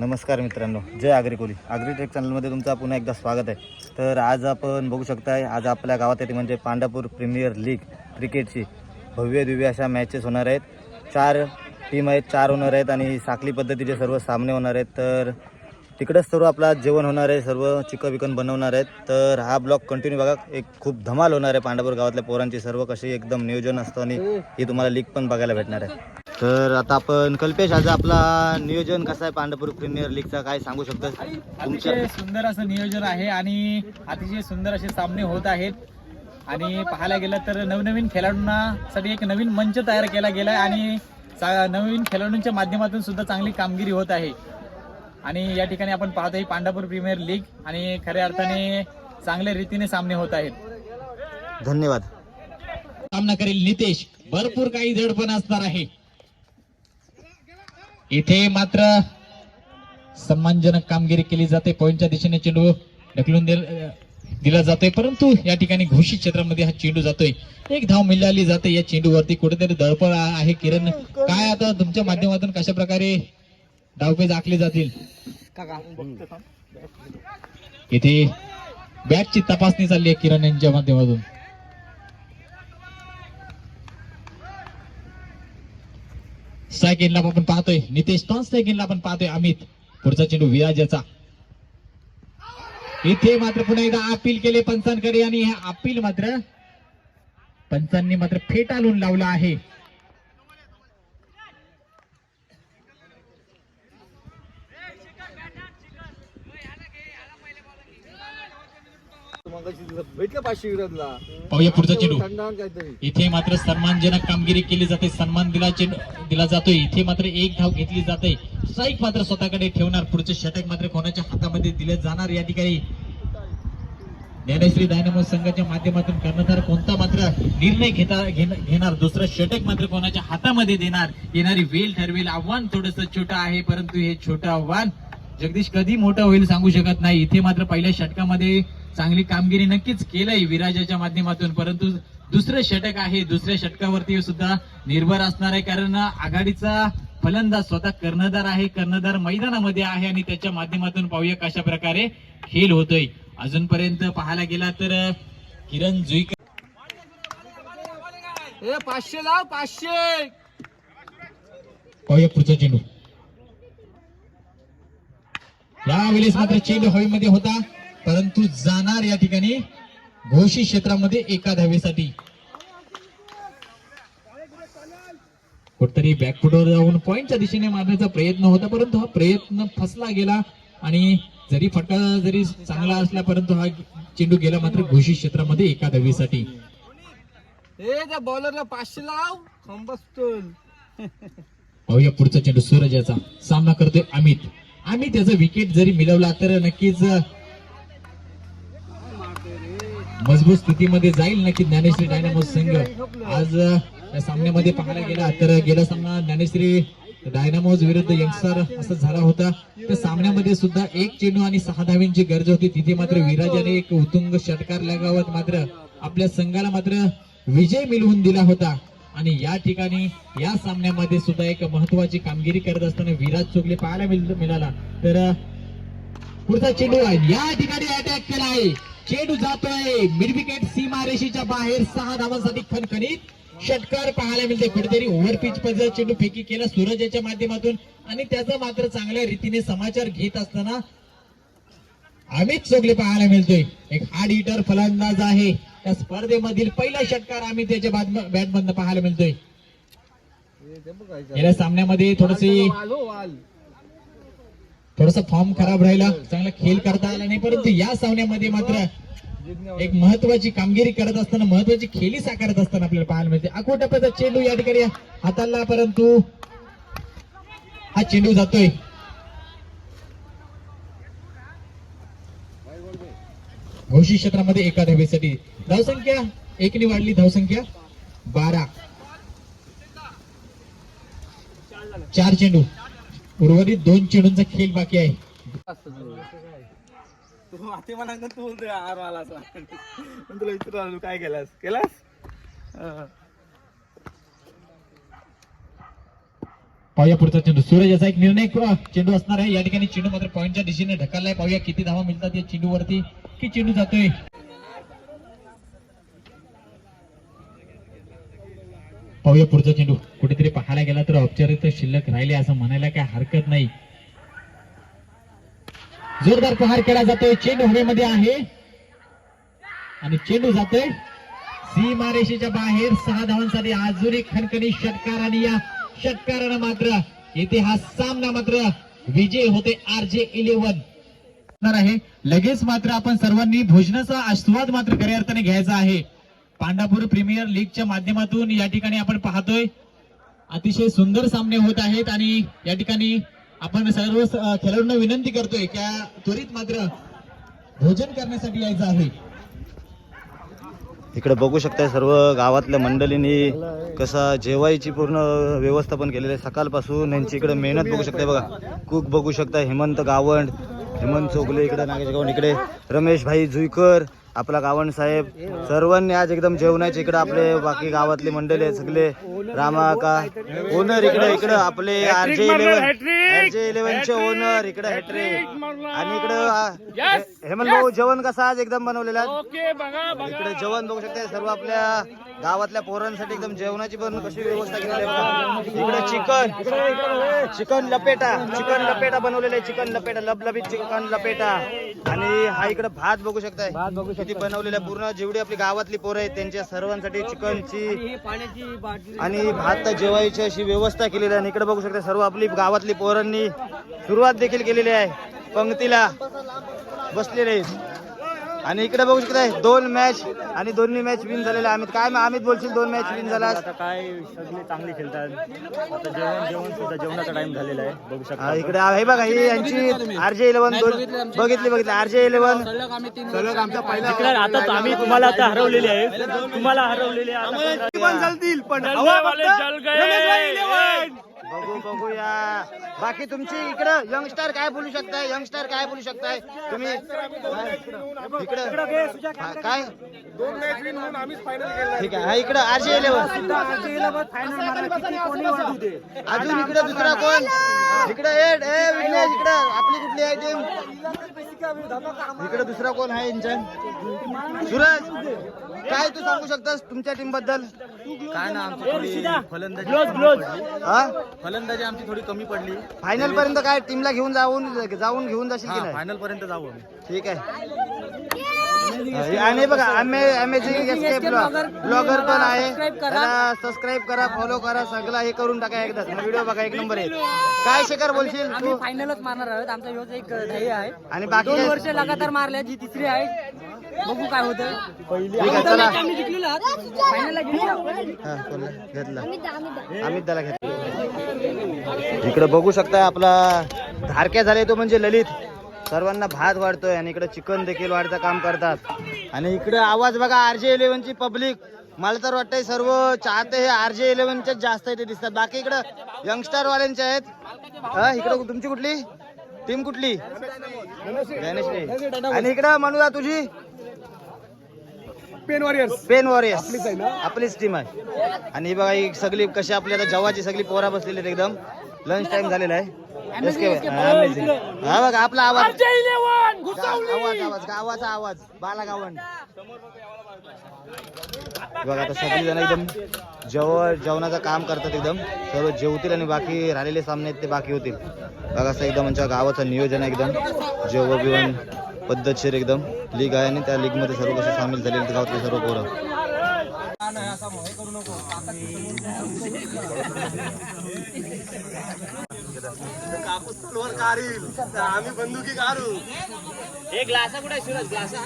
नमस्कार मित्रांनो जय आगरी कोली. आगरी ट्रेक चॅनलमध्ये तुमचं पुन्हा एकदा स्वागत आहे. तर आज आपण बघू शकताय आज आपल्या गावात येते म्हणजे पांढरपूर प्रीमियर लीग क्रिकेटची. भव्य दिव्य अशा मॅचेस होणार आहेत. चार टीम आहेत चार होणार आहेत आणि साखली पद्धतीचे सर्व सामने होणार आहेत. तर तिकडंच सर्व आपला जेवण होणार आहे सर्व चिकन विकन बनवणार आहेत. तर हा ब्लॉग कंटिन्यू बघा एक खूप धमाल होणार आहे पांढरपूर गावातल्या पोरांची. सर्व कशी एकदम नियोजन असतं आणि ही तुम्हाला लीग पण बघायला भेटणार आहे. तर आता आपण कल्पेश आज आपला नियोजन कसं आहे पांढरपूर प्रीमियर लीगचा काय सांगू शकतो तुमच्या अतिशय सुंदर असं नियोजन आहे आणि अतिशय सुंदर असे सामने होत आहेत. आणि पाहायला गेलं तर नवनवीन खेळाडूंना साठी एक नवीन मंच तयार केला गेला आहे आणि चा- नवीन खेळाडूंच्या माध्यमातून सुद्धा चांगली कामगिरी होत आहे. आणि या ठिकाणी आपण पाहतोय पांढरपूर प्रीमियर लीग आणि खऱ्या अर्थाने चांगल्या रीतीने सामने होत आहेत. धन्यवाद. सामना करेल नितेश. भरपूर काही जडपण असणार आहे. इथे मात्र सन्मानजनक कामगिरी केली जाते. पॉईंटच्या दिशेने चेंडू ढकलून दिला जातोय? परंतु या ठिकाणी घोषित क्षेत्रामध्ये हा चेंडू जातोय. एक धाव मिळाली जाते. या चेंडूवरती कुठेतरी दळपळ आहे. किरण काय आता तुमच्या माध्यमातून कशा प्रकारे डावपेज आखले जातील? इथे बॅटची तपासणी चालली आहे किरण यांच्या माध्यमातून. सेकंडला आपण पाहतोय. नितेश टॉन सेकंडला आपण पाहतोय अमित. पुढचा चेंडू विराजाचा. इथे मात्र पुन्हा एकदा अपील केले पंचांकडे आणि हे अपील मात्र पंचांनी मात्र फेटाळून लावला आहे. भेटलं पाचशे विरोधला. पाहूया पुढचा चेंडू. इथे मात्र सन्मानजनक कामगिरी केली जाते. सन्मान दिला चेंडू दिला जातोय. इथे मात्र एक धाव घेतली जाते. स्ट्राईक मात्र स्वतःकडे ठेवणार. पुढचे षटक मात्र कोणाच्या हातामध्ये दिले जाणार या ठिकाणी? ज्ञानेश्री डायनामो संघाच्या माध्यमातून कर्णधार कोणता मात्र निर्णय घेता घेणार? दुसरं षटक मात्र कोणाच्या हातामध्ये देणार? येणारी वेल ठरवेल आव्हान थोडस छोटं आहे परंतु हे छोटं आव्हान जगदीश कधी मोठं होईल सांगू शकत नाही. इथे मात्र पहिल्या षटकामध्ये चांगली कामगिरी नक्कीच केलंय विराजाच्या माध्यमातून परंतु दुसरं षटक आहे दुसऱ्या षटकावरती सुद्धा निर्भर असणार आहे कारण आघाडीचा फलंदाज स्वतः कर्णधार आहे कर्णधार मैदानामध्ये आहे आणि त्याच्या माध्यमातून पाहूया कशा प्रकारे खेळ होतोय. अजूनपर्यंत पाहायला गेला तर किरण जुईकर ए पाचशे लाव पाचशे! पाहूया पुढचा चेंडू. यावेळेस मात्र चेंडू हवेमध्ये होता. परंतु जाणार या ठिकाणी घोषित क्षेत्रामध्ये एका धावेसाठी. कुठतरी बॅकफुटवर जाऊन पॉइंटच्या दिशेने मारण्याचा प्रयत्न होता परंतु हा प्रयत्न फसला गेला आणि जरी फटका जरी चांगला असला परंतु हा चेंडू गेला मात्र घोषित क्षेत्रामध्ये एका त्या बॉलरला पाचशे लाव. पाहूया पुढचा चेंडू सूरजाचा. सामना करतोय अमित. अमित त्याचा विकेट जरी मिळवला तर नक्कीच मजबूत स्थितीमध्ये जाईल नक्की ज्ञानेश्री डायनामो संघ. आज या सामन्यामध्ये पाहायला गेला. तर गेला सामना ज्ञानेश्री डायनामोज विरुद्ध यंगस्टर असं झाला होता. त्या सामन्यामध्ये सुद्धा एक चेंडू आणि सहा धावींची गरज होती. तिथे मात्र विराजाने एक उत्तुंग षटकार लगावत मात्र आपल्या संघाला मात्र विजय मिळवून दिला होता. आणि या ठिकाणी या सामन्यामध्ये सुद्धा एक महत्वाची कामगिरी करत असताना विराज चोगले पाहायला मिळाला. तर पुढचा चेंडू आहे या ठिकाणी अटॅक केला आहे. चेंडू जातोय. मिडविकेट सीमारेषेच्या बाहेर सहा धावांसाठी खणखणीत. षटकार पाहायला मिळते. कुठेतरी ओव्हर पिच पद्धत चेंडू फेकी केला. सूरज याच्या माध्यमातून. आणि त्याचा मात्र चांगल्या रीतीने समाचार घेत असताना अमित चोगले पाहायला मिळतोय. एक हार्ड हिटर फलंदाज आहे. त्या स्पर्धेमधील पहिला षटकार आम्ही त्याच्या बॅट मधनं पाहायला मिळतोय. गेल्या सामन्यामध्ये थोडसे थोडासा फॉर्म खराब राहिला. चांगला खेळ करता आला नाही परंतु या सामन्यामध्ये मात्र एक महत्वाची कामगिरी करत असताना महत्वाची खेळी साकारत असताना आपल्याला पाहायला मिळते. अकोट टप्प्याचा चेंडू या ठिकाणी हाताला परंतु हा चेंडू जातोय. घोषित क्षेत्रामध्ये एका धावेसाठी धावसंख्या एकने वाढली धावसंख्या बारा. चार चेंडू. उर्वरित दोन चेंडूंचा खेळ बाकी आहे. तू माती म्हणा तू बोलतोय आर मला असा पण तुला विचारू काय केलास केलास पाहूया पुढचा चेंडू. सूरज याचा एक निर्णय चेंडू असणार आहे. या ठिकाणी चेंडू मात्र पॉईंटच्या दिशेने ढकललाय. पाहूया किती धावा मिळतात या चेंडूवरती. की चेंडू जातोय? पाहूया पुढचा चेंडू. कुठेतरी पाहायला गेला तर औपचारिक शिल्लक राहिले असं म्हणायला काय हरकत नाही. जोरदार प्रहार केला जातोय. चेंडू हवेमध्ये आहे. आणि चेंडू जातोय. सीमारेषेच्या बाहेर सहा धावांसाठी अजून एक खणखणी षटकार आणि या षटकारानं मात्र येथे हा सामना मात्र विजय होते आर जे इलेव्हन आहे. लगेच मात्र आपण सर्वांनी भोजनाचा आस्वाद मात्र खऱ्या अर्थाने घ्यायचा आहे. पांडापूर प्रीमियर लीगच्या माध्यमातून या ठिकाणी आपण पाहतोय. अतिशय सुंदर सामने होत आहेत आणि या ठिकाणी आपण सर्व खेळाडूंना विनंती करतोय त्या त्वरित मात्र भोजन करण्यासाठी यायचं आहे. इकडे बघू शकताय सर्व गावातल्या मंडळींनी कसा जेवायची पूर्ण व्यवस्थापन केलेलं आहे. सकाळपासून यांची इकडे मेहनत बघू शकताय बघा. कुक बघू शकताय हेमंत गावंड हेमंत चोगले इकडे नागेश गावंड इकडे रमेश भाई जुईकर आपला गावंड साहेब सर्वांनी आज एकदम जेवणाचे इकडे आपले बाकी गावातले मंडळी सगळे. रामा का? ओनर इकडे इकडे आपले R J eleven R J इलेव्हनचे owner इकडे हॅट्रिक. आणि इकडे हेमंत भाऊ जेवण कसं आज एकदम बनवलेलं? आहे इकडे जेवण बघू शकता सर्व आपल्या गावातल्या पोरांसाठी एकदम जेवणाची पण कशी व्यवस्था केलेली आहे. इकडे चिकन. चिकन लपेटा. चिकन लपेटा बनवलेला आहे. चिकन लपेटा. लबलबीत चिकन लपेटा. आणि हा इकडे भात बघू शकताय. किती बनवलेला आहे. पूर्ण जेवढी आपली गावातली पोरं आहेत त्यांच्या सर्वांसाठी चिकनची आणि भात जेवायची अशी व्यवस्था केलेली आहे. आणि इकडे बघू शकता सर्व आपली गावातली पोरांनी सुरुवात देखील केलेली आहे. पंक्तीला बसलेले आणि इकडे बघू शकताय दोन मॅच आणि दोन्ही मॅच विन झालेले आहेत. अमित काय अमित बोलशील दोन मॅच विन झाला आता काय सगळे चांगले खेळतात. आता जेवण जेवण सुद्धा जेवणाचा टाइम झालेला आहे. बघू शकता हा, इकडे आहे बघा ही यांची आरजे इलेव्हन दोन बघितली बघितली. आरजे इलेव्हन जिकडे आता आम्ही तुम्हाला आता हरवलेले आहे. तुम्हाला हरवलेले चालतील पण बघू बघूया. बाकी तुमची इकडं यंगस्टर काय बोलू शकताय? यंगस्टर काय बोलू शकताय? तुम्ही इकडं ठीक आहे. हा इकडं आरजे इलेव्हन अजून इकडे दुसरा कोण? इकडे ए ए विघ्नेश इकडे. आपली कुठली आहे टीम इकडे दुसरा कोण आहे इंजन सूरज काय तू सांगू शकतोस तुमच्या टीमबद्दल? काय ना आमची थोडी फलंदाजी हा? फलंदाजी आमची थोडी कमी पडली. फायनल पर्यंत काय टीमला घेऊन जाऊन जाऊन घेऊन जाशील की हा नाही? फायनल पर्यंत जाऊ आम्ही. ठीक आहे. आणि बघा अमेझिंग ब्लॉगर पण आहे. सबस्क्राईब करा. फॉलो करा सगळं हे करून टाका एकदा. व्हिडिओ बघा एक नंबर आहे. काय शेखर बोलशील आम्ही फायनलच मारणार आहोत. आमचा ह्योच एक ध्येय आहे. आणि बाकी दोन वर्ष लगातार मारल्या जी तिसरी आहे. बघू काय होतं. जिंकलेलो फायनलला हा, कोणला? घेतला. अमित दाला घेतला. इकडे बघू शकता आपला धारक्या झाले तो म्हणजे ललित. सर्वांना भात वाढतोय आणि इकडे चिकन देखील वाढतं काम करतात. आणि इकडे आवाज बघा आरजे इलेव्हनची पब्लिक. मला तर वाटतंय सर्व चाहते हे आरजे इलेव्हनचेच जास्त इथे दिसतात. बाकी इकडे यंगस्टर वाल्यांचे आहेत. हा इकडे तुमची कुठली? टीम कुठली? गणेश आणि इकडे म्हणूया तुझी? पेन वॉरियर्स. पेन वॉरियर्स. आपलीच टीम आहे. आणि ही बघा ही सगळी कशी आपली आता जवाची सगळी पोरा बसलेली एकदम. लंच टाइम झालेला आहे. हा, बघा आपला आवाज. आवाज आवाज गावाचा आवाज. बाला बघा आता सगळी जण एकदम जेव जेवणाचं काम करतात एकदम. सर्व जेवतील आणि बाकी राहिलेले सामने आहेत ते बाकी होतील. बघा असं एकदम आमच्या गावाचं नियोजन आहे एकदम. जेवण बिवण पद्धतशीर एकदम. लीग आहे आणि त्या लीगमध्ये सर्व कसे सामील झालेले गावातले सर्व पोरं. कापूस तलवार काढील तर आम्ही बंदुकी काढू एक ग्लासा कुठे शिवराज ग्लासा